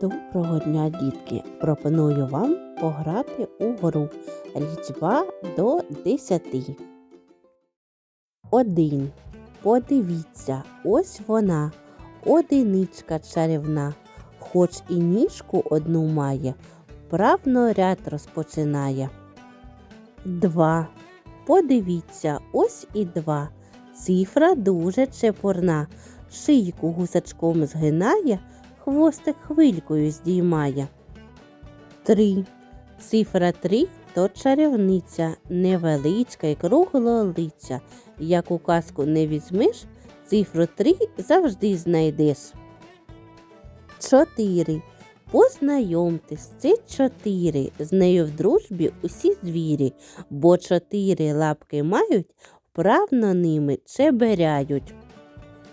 Доброго дня, дітки! Пропоную вам пограти у гру лічба до 10. Один. Подивіться, ось вона, одиничка чарівна, хоч і ніжку одну має, вправно ряд розпочинає. Два. Подивіться, ось і два. Цифра дуже чепурна, шийку гусачком згинає, хвостик хвилькою здіймає. Три. Цифра три то чарівниця, невеличка й круглолиця. Як у казку не візьмеш, цифру три завжди знайдеш. Чотири. Познайомтесь, це чотири. З нею в дружбі усі звірі, бо чотири лапки мають, вправно ними чеберяють.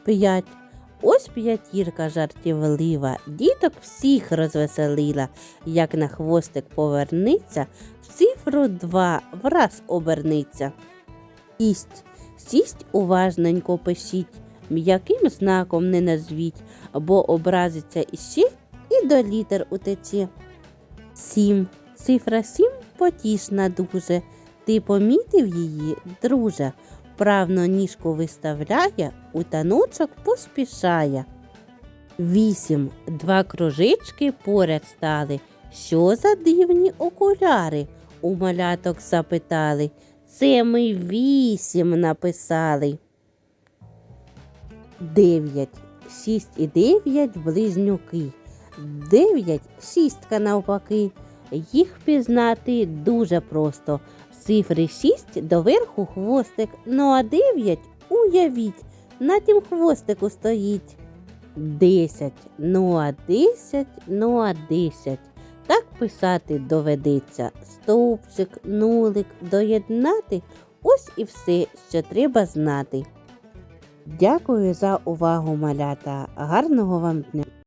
П'ять. Ось п'ятірка жартівлива, діток всіх розвеселила. Як на хвостик повернеться, в цифру два враз обернеться. Сість, сість уважненько пишіть, м'яким знаком не назвіть, бо образиться іще і до літер утече. Сім. Цифра сім потішна дуже. Ти помітив її, друже? Вправно ніжку виставляє, у таночок поспішає. Вісім. Два кружечки поряд стали. Що за дивні окуляри? У маляток запитали. Це ми вісім написали. Дев'ять. Шість і дев'ять близнюки. Дев'ять шістка навпаки. Їх пізнати дуже просто. Цифри 6 доверху хвостик, ну а 9 уявіть, на тім хвостику стоїть. 10, ну а 10, ну а 10. Так писати доведеться. Стовпчик, нулик, доєднати. Ось і все, що треба знати. Дякую за увагу, малята. Гарного вам дня!